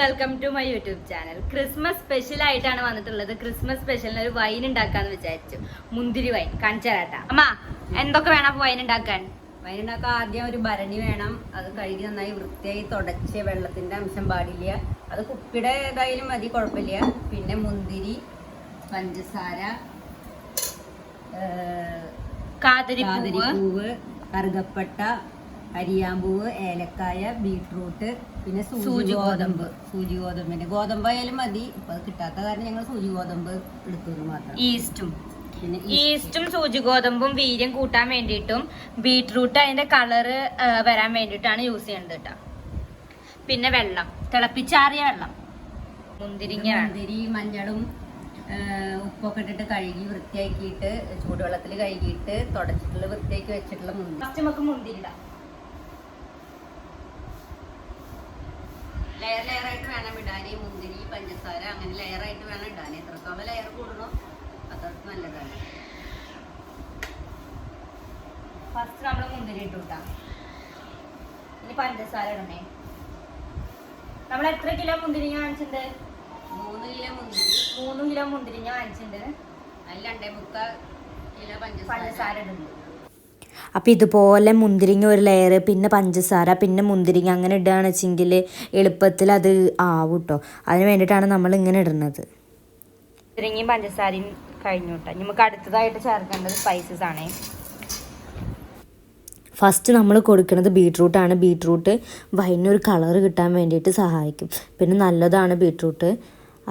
Welcome to my YouTube channel Christmas special ആയിട്ടാണ് വന്നിട്ടുള്ളത്. Christmas സ്പെഷ്യലിന് ഒരു വൈൻ ഉണ്ടാക്കാന്ന് വിചാരിച്ചു. മുന്തിരി വൈൻ കഞ്ചരാട്ട. അമ്മ എന്തൊക്കെ വേണം അപ്പൊ വൈൻ ഉണ്ടാക്കാൻ? വൈൻ ഉണ്ടാക്കാൻ ആദ്യം ഒരു ഭരണി വേണം. അത് കഴുകി നന്നായി വൃത്തിയായി തുടച്ച് വെള്ളത്തിന്റെ അംശം പാടില്ല. അത് കുപ്പിയുടെ ഇതായാലും മതി കുഴപ്പമില്ല. പിന്നെ മുന്തിരി പഞ്ചസാര കാതിരിപ്പൂവ്. കാതിരിപ്പൂവ് കറുകപ്പട്ട കരിയാമ്പൂവ് ഏലക്കായ ബീട്രൂട്ട് പിന്നെ സൂചി ഗോതമ്പ്. സൂചി ഗോതമ്പിന്റെ ഗോതമ്പ് ആയാലും മതി. ഇപ്പൊ അത് കിട്ടാത്ത കാരണം ഞങ്ങൾ സൂചി ഗോതമ്പ് എടുത്തത് മാത്രം. ഈസ്റ്റും. പിന്നെ ഈസ്റ്റും. സൂചി ഗോതമ്പും വീര്യം കൂട്ടാൻ വേണ്ടിയിട്ടും ബീട്രൂട്ട് അതിന്റെ കളറ് വരാൻ വേണ്ടിയിട്ടാണ് യൂസ് ചെയ്യുന്നത് കേട്ടോ. പിന്നെ വെള്ളം. തിളപ്പിച്ചാറിയ വെള്ളം. മുന്തിരിങ്ങ മുന്തിരി മഞ്ഞളും ഉപ്പൊക്കെ ഇട്ടിട്ട് കഴുകി വൃത്തിയാക്കിയിട്ട് ചൂടുവെള്ളത്തിൽ കഴുകിയിട്ട് തുടച്ചിട്ടുള്ള വൃത്തിയാക്കി വെച്ചിട്ടുള്ള മുന്തിരി. ഫസ്റ്റ് നമുക്ക് മുന്തിരി ലെയർ ലെയർ ആയിട്ട് വേണം ഇടാൻ മുന്തിരി പഞ്ചസാര അങ്ങനെ ലെയർ ആയിട്ട് വേണം ഇടാൻ എത്രത്തോളം ലെയർ കൂടണോ അത്രയ്ക്ക് നല്ലതാണ്. ഫസ്റ്റ് നമ്മൾ മുന്തിരി ഇട്ടു ഇനി പഞ്ചസാര ഇടണേ. നമ്മൾ എത്ര കിലോ മുന്തിരി വാങ്ങിച്ചിട്ടുണ്ട് മൂന്ന് കിലോ മുന്തിരി. മൂന്ന് കിലോ മുന്തിരി വാങ്ങിച്ചിട്ടുണ്ട് അതിൽ രണ്ടേ മുക്കാൽ കിലോ പഞ്ചസാര. പഞ്ചസാര ഇടുന്നു. അപ്പോൾ ഇതുപോലെ മുന്തിരിങ്ങ ഒരു ലെയർ പിന്നെ പഞ്ചസാര പിന്നെ മുന്തിരിങ്ങ അങ്ങനെ ഇടുകയാണ് വെച്ചെങ്കിൽ എളുപ്പത്തിൽ അത് ആവും കേട്ടോ അതിന് വേണ്ടിയിട്ടാണ് നമ്മൾ ഇങ്ങനെ ഇടുന്നത്. മുന്തിരിങ്ങയും പഞ്ചസാരയും കഴിഞ്ഞു കേട്ടോ നമുക്ക് അടുത്തതായിട്ട് ചേർക്കേണ്ടത് സ്പൈസസ് ആണ്. ഫസ്റ്റ് നമ്മൾ കൊടുക്കുന്നത് ബീട്രൂട്ടാണ് ബീട്രൂട്ട് വൈനൊരു കളർ കിട്ടാൻ വേണ്ടിയിട്ട് സഹായിക്കും. പിന്നെ നല്ലതാണ് ബീട്രൂട്ട്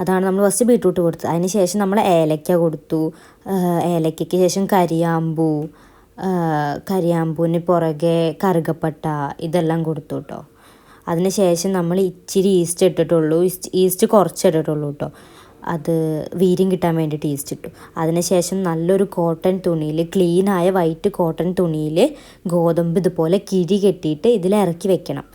അതാണ് നമ്മൾ ഫസ്റ്റ് ബീട്രൂട്ട് കൊടുത്തത്. അതിന് ശേഷം നമ്മൾ ഏലക്ക കൊടുത്തു. ഏലക്കയ്ക്ക് ശേഷം കരിയാമ്പൂ കരിയാമ്പൂവിന് പുറകെ കറുകപ്പട്ട ഇതെല്ലാം കൊടുത്തു കേട്ടോ അതിന് ശേഷം നമ്മൾ ഇച്ചിരി ഈസ്റ്റ് ഇട്ടിട്ടുള്ളൂ. ഈസ്റ്റ് കുറച്ച് ഇട്ടിട്ടുള്ളൂ കേട്ടോ അത് വീര്യം കിട്ടാൻ വേണ്ടിയിട്ട് ഈസ്റ്റ് ഇട്ടു. അതിനുശേഷം നല്ലൊരു കോട്ടൺ തുണിയിൽ ക്ലീനായ വൈറ്റ് കോട്ടൺ തുണിയിൽ ഗോതമ്പ് ഇതുപോലെ കിഴി കെട്ടിയിട്ട് ഇതിൽ ഇറക്കി വെക്കണം.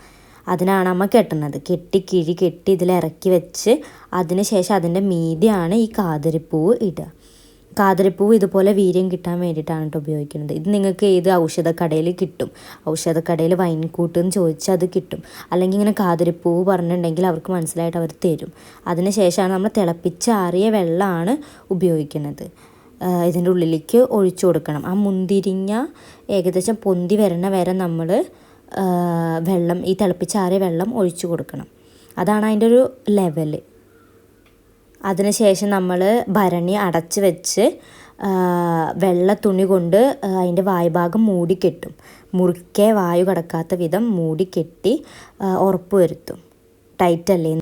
അതിനാണ് അമ്മ കെട്ടുന്നത്. കെട്ടി കിഴി കെട്ടി ഇതിൽ ഇറക്കി വെച്ച് അതിന് ശേഷം അതിന്റെ മീതിയാണ് ഈ കാതിരിപ്പൂവ് ഇടുക. കാതിരിപ്പൂവ് ഇതുപോലെ വീര്യം കിട്ടാൻ വേണ്ടിയിട്ടാണ് കേട്ടോ ഉപയോഗിക്കുന്നത്. ഇത് നിങ്ങൾക്ക് ഏത് ഔഷധക്കടയിൽ കിട്ടും? ഔഷധക്കടയിൽ വൈൻകൂട്ട് എന്ന് ചോദിച്ചാൽ അത് കിട്ടും. അല്ലെങ്കിൽ ഇങ്ങനെ കാതരപ്പൂവ് പറഞ്ഞിട്ടുണ്ടെങ്കിൽ അവർക്ക് മനസ്സിലായിട്ട് അവർ തരും. അതിനുശേഷമാണ് നമ്മൾ തിളപ്പിച്ചാറിയ വെള്ളമാണ് ഉപയോഗിക്കുന്നത്. ഇതിന്റെ ഉള്ളിലേക്ക് ഒഴിച്ചു കൊടുക്കണം. ആ മുന്തിരിങ്ങ ഏകദേശം പൊന്തി വരണ വരെ നമ്മൾ വെള്ളം ഈ തിളപ്പിച്ചാറിയ വെള്ളം ഒഴിച്ചു കൊടുക്കണം. അതാണ് അതിന്റെ ഒരു ലെവൽ അതിനുശേഷം നമ്മൾ ഭരണി അടച്ച് വെച്ച് വെള്ള തുണി കൊണ്ട് അതിന്റെ വായുഭാഗം മൂടിക്കെട്ടും. മുറുക്കെ വായു കടക്കാത്ത വിധം മൂടിക്കെട്ടി ഉറപ്പ് വരുത്തും. ടൈറ്റ് അല്ലേ?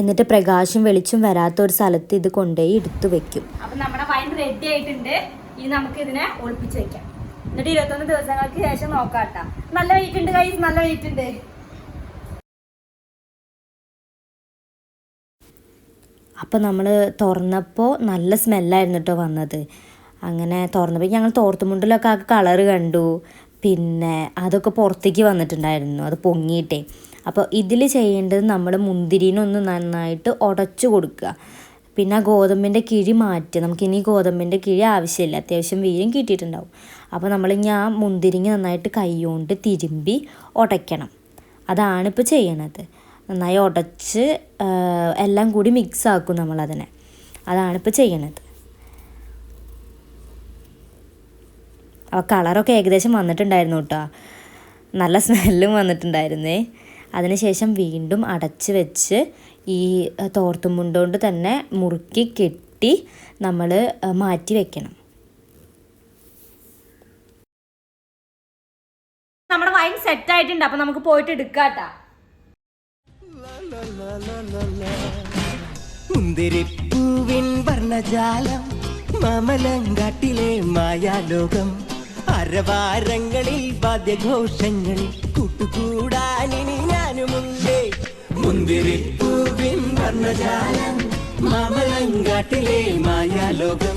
എന്നിട്ട് പ്രകാശം വെളിച്ചം വരാത്ത ഒരു സ്ഥലത്ത് ഇത് കൊണ്ടുപോയി എടുത്തു വെക്കും. അപ്പൊ നമ്മുടെ വൈൻ റെഡി ആയിട്ടുണ്ട്. ഇനി നമുക്ക് ഇതിനെ ഒളിപ്പിച്ച് വെക്കാം. എന്നിട്ട് ഇരുപത്തൊന്ന് ദിവസങ്ങൾക്ക് ശേഷം നോക്കാട്ടാ. നല്ല വെയിറ്റ് ഉണ്ട് കൈ നല്ല വെയിറ്റ് ഉണ്ട്. അപ്പോൾ നമ്മൾ തുറന്നപ്പോൾ നല്ല സ്മെല്ലായിരുന്നു കേട്ടോ വന്നത്. അങ്ങനെ തുറന്നപ്പോൾ ഞങ്ങൾ തോർത്തുമുണ്ടിലൊക്കെ ആ കളർ കണ്ടു. പിന്നെ അതൊക്കെ പുറത്തേക്ക് വന്നിട്ടുണ്ടായിരുന്നു. അത് പൊങ്ങിയിട്ടേ. അപ്പോൾ ഇതിൽ ചെയ്യേണ്ടത് നമ്മൾ മുന്തിരിനൊന്ന് നന്നായിട്ട് ഉടച്ചു കൊടുക്കുക. പിന്നെ ആ ഗോതമ്പിന്റെ കിഴി മാറ്റുക. നമുക്കിനി ഗോതമ്പിന്റെ കിഴി ആവശ്യമില്ല. അത്യാവശ്യം വീര്യം കിട്ടിയിട്ടുണ്ടാവും. അപ്പോൾ നമ്മളിനി ആ മുന്തിരിങ്ങ നന്നായിട്ട് കൈ കൊണ്ട് തിരുമ്പി ഉടയ്ക്കണം അതാണ് ഇപ്പോൾ ചെയ്യണത്. നന്നായി ഉടച്ച് എല്ലാം കൂടി മിക്സ് ആക്കും നമ്മളതിനെ. അതാണ് ഇപ്പോൾ ചെയ്യണത്. അപ്പോൾ കളറൊക്കെ ഏകദേശം വന്നിട്ടുണ്ടായിരുന്നു കേട്ടോ. നല്ല സ്മെല്ലും വന്നിട്ടുണ്ടായിരുന്നേ. അതിനുശേഷം വീണ്ടും അടച്ച് വെച്ച് ഈ തോർത്തും മുണ്ടുകൊണ്ട് തന്നെ മുറുക്കി കെട്ടി നമ്മൾ മാറ്റി വെക്കണം. നമ്മുടെ വൈൻ സെറ്റ് ആയിട്ടുണ്ട്. അപ്പോൾ നമുക്ക് പോയിട്ട് എടുക്കാട്ടാ. മുന്തിരിപ്പൂവിൻ വർണജാലം മാമലങ്കാട്ടിലെ മായാലോകം അരവാരങ്ങളിൽ വാദ്യഘോഷങ്ങളിൽ കൂട്ടുകൂടാനിനി ഞാനുമുണ്ടേ. മുന്തിരിപ്പൂവിൻ വർണജാലം മാമലങ്കാട്ടിലെ മായാലോകം.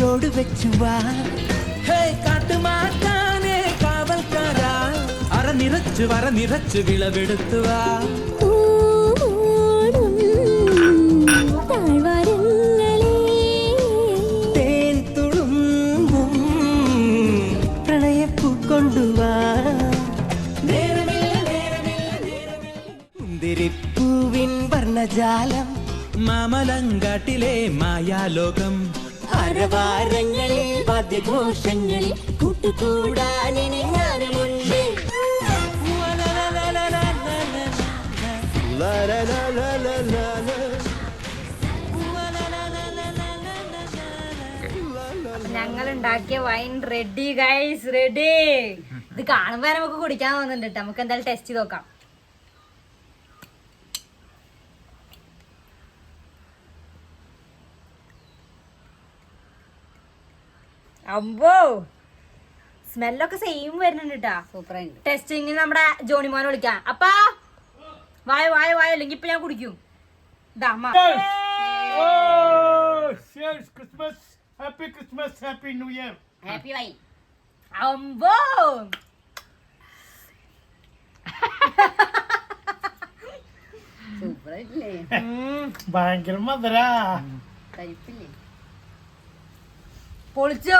തകിട വെച്ചുവാ. വാ ഹേ കാട്ടുമാക്കാനേ കാവൽക്കാരാ അറ നിറച്ചു വറ നിറച്ചു വിളവെടുത്തു വാ കൊണ്ടുവാ. മുന്തിരിപ്പൂവിൻ വർണജാലം. മാമലങ്കാട്ടിലെ മായാലോകം. അരവാരങ്ങളിൽ വാദ്യഘോഷങ്ങളിൽ കൂട്ടുകൂടാനിനി ഞാനുമുണ്ട്. ഞങ്ങൾ ഉണ്ടാക്കിയ വൈൻ റെഡി ഗൈസ് റെഡി ഇത് കാണുമ്പോ നമുക്ക് കുടിക്കാൻ തോന്നുന്നുണ്ട് നമുക്ക് എന്തായാലും ടെസ്റ്റ് ചെയ്ത് നോക്കാം. അമ്പോ. സ്മെല്ലൊക്കെ സെയിം വരുന്നുണ്ട് കേട്ടാ സൂപ്പറായിട്ട് ടെസ്റ്റിങ് നമ്മുടെ ജോണി മോനെ വിളിക്കാം. അപ്പാ. വായ വായ വായ. അല്ലെങ്കിൽ ഇപ്പൊ ഞാൻ കുടിക്കും. ഇതാ അമ്മ. Oh, cheers, Christmas. Happy Christmas, Happy New Year. Happy wine അമ്പോ. സൂപ്പറായിട്ടില്ലേ? ഭയങ്കര മധുരാ. കഴിപ്പില്ലേ പൊളിച്ചോ